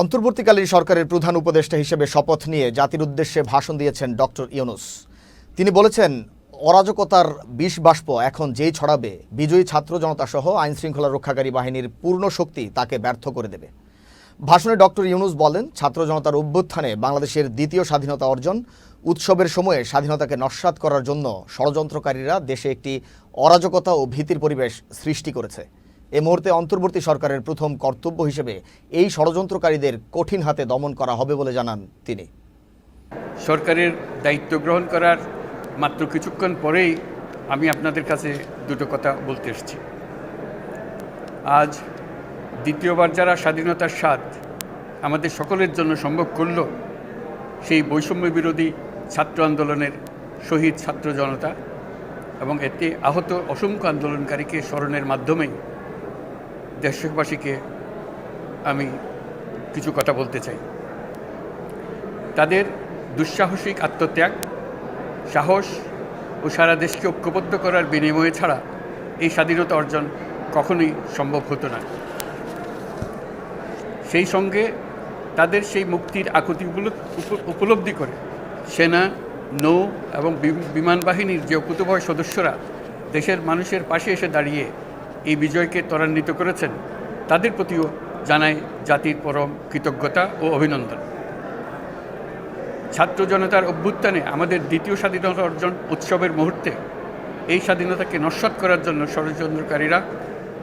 অন্তর্বর্তীকালীন সরকারের প্রধান উপদেষ্টা হিসেবে শপথ নিয়ে জাতির উদ্দেশ্যে ভাষণ দিয়েছেন ডক্টর ইউনুস। তিনি বলেছেন, অরাজকতার বিষ বাষ্প এখন যেই ছড়াবে, বিজয়ী ছাত্র জনতা সহ আইন শৃঙ্খলা রক্ষাকারী বাহিনীর পূর্ণ শক্তি তাকে ব্যর্থ করে দেবে। ভাষণে ডক্টর ইউনুস বলেন, ছাত্র জনতার অভ্যুত্থানে বাংলাদেশের দ্বিতীয় স্বাধীনতা অর্জন, উৎসবের সময়ে স্বাধীনতাকে নস্যাৎ করার জন্য ষড়যন্ত্রকারীরা দেশে একটি অরাজকতা ও ভীতির পরিবেশ সৃষ্টি করেছে। এ মুহূর্তে অন্তর্বর্তী সরকারের প্রথম কর্তব্য হিসেবে এই ষড়যন্ত্রকারীদের কঠিন হাতে দমন করা হবে বলে জানান তিনি। সরকারের দায়িত্ব গ্রহণ করার মাত্র কিছুক্ষণ পরেই আমি আপনাদের কাছে দুটো কথা বলতে এসেছি। আজ দ্বিতীয়বার যারা স্বাধীনতার স্বাদ আমাদের সকলের জন্য সম্ভব করল, সেই বৈষম্য বিরোধী ছাত্র আন্দোলনের শহীদ ছাত্র জনতা এবং এতে আহত অসংখ্য আন্দোলনকারীকে স্মরণের মাধ্যমেই দেশবাসীকে আমি কিছু কথা বলতে চাই। তাদের দুঃসাহসিক আত্মত্যাগ, সাহস ও সারা দেশকে ঐক্যবদ্ধ করার বিনিময়ে ছাড়া এই স্বাধীনতা অর্জন কখনোই সম্ভব হতো না। সেই সঙ্গে তাদের সেই মুক্তির উপ- উপলব্ধি করে সেনা, নৌ এবং বিমান বাহিনীর যে অকুতভয় সদস্যরা দেশের মানুষের পাশে এসে দাঁড়িয়ে এই বিজয়কে ত্বরান্বিত করেছেন, তাদের প্রতিও জানাই জাতির পরম কৃতজ্ঞতা ও অভিনন্দন। ছাত্র জনতার অভ্যুত্থানে আমাদের দ্বিতীয় স্বাধীনতা অর্জন উৎসবের মুহূর্তে এই স্বাধীনতাকে নস্বাত করার জন্য ষড়যন্ত্রকারীরা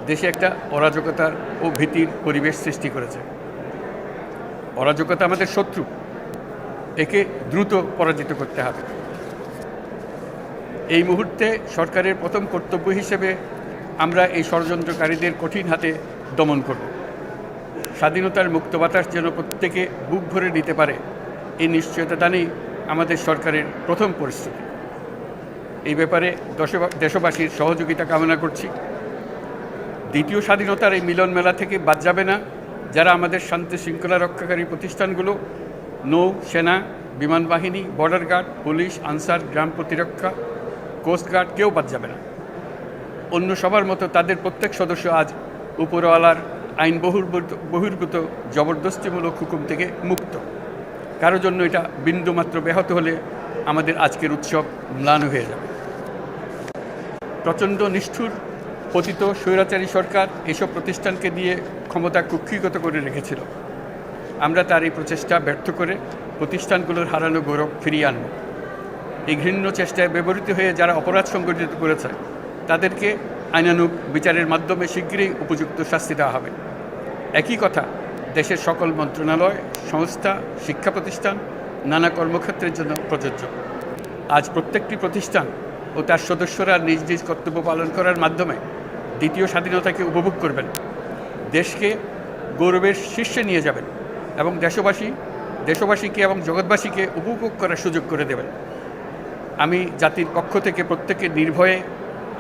দেশে একটা অরাজকতার ও ভীতির পরিবেশ সৃষ্টি করেছে। অরাজকতা আমাদের শত্রু, একে দ্রুত পরাজিত করতে হবে। এই মুহূর্তে সরকারের প্রথম কর্তব্য হিসেবে আমরা এই ষড়যন্ত্রকারীদের কঠিন হাতে দমন করব। স্বাধীনতার মুক্ত বাতাস যেন প্রত্যেকে বুক ভরে নিতে পারে, এই নিশ্চয়তা দানেই আমাদের সরকারের প্রথম পরিস্থিতি। এই ব্যাপারে দশবা- দেশবাসীর সহযোগিতা কামনা করছি। দ্বিতীয় স্বাধীনতার এই মিলন মেলা থেকে বাদ যাবে না, যারা আমাদের শান্তি শৃঙ্খলা রক্ষাকারী প্রতিষ্ঠানগুলো, নৌ, সেনা, বিমান বাহিনী, বর্ডার গার্ড, পুলিশ, আনসার, গ্রাম প্রতিরক্ষা কোস্টগার্ড কেউ বাদ যাবে না। অন্য সবার মতো তাদের প্রত্যেক সদস্য আজ উপরওয়ালার আইন বহির্ভূত বহির্ভূত জবরদস্তিমূলক হুকুম থেকে মুক্ত। কারও জন্য এটা বিন্দুমাত্র ব্যাহত হলে আমাদের আজকের উৎসব ম্লান হয়ে যাবে। প্রচণ্ড নিষ্ঠুর, পতিত স্বৈরাচারী সরকার এসব প্রতিষ্ঠানকে দিয়ে ক্ষমতা কুক্ষিগত করে রেখেছিল। আমরা তার এই প্রচেষ্টা ব্যর্থ করে প্রতিষ্ঠানগুলোর হারানো গৌরব ফিরিয়ে আনব। এই ঘৃণ্য চেষ্টায় ব্যবহৃত হয়ে যারা অপরাধ সংগঠিত করেছে তাদেরকে আইনানুগ বিচারের মাধ্যমে শীঘ্রই উপযুক্ত শাস্তি দেওয়া হবে। একই কথা, দেশের সকল মন্ত্রণালয়, সংস্থা, শিক্ষা প্রতিষ্ঠান, নানা কর্মক্ষেত্রের জন্য প্রযোজ্য। আজ প্রত্যেকটি প্রতিষ্ঠান ও তার সদস্যরা নিজ নিজ কর্তব্য পালন করার মাধ্যমে দ্বিতীয় স্বাধীনতাকে উপভোগ করবেন। দেশকে গৌরবের শীর্ষে নিয়ে যাবেন এবং দেশবাসী, দেশবাসীকে এবং জগৎবাসীকে উপভোগ করার সুযোগ করে দেবেন। আমি জাতির পক্ষ থেকে প্রত্যেকে নির্ভয়ে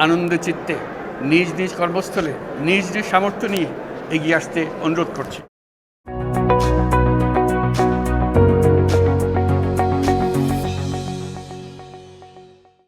আনন্দ চিত্তে নিজ নিজ কর্মস্থলে নিজ নিজ সামর্থ্য নিয়ে এগিয়ে আসতে অনুরোধ করছি।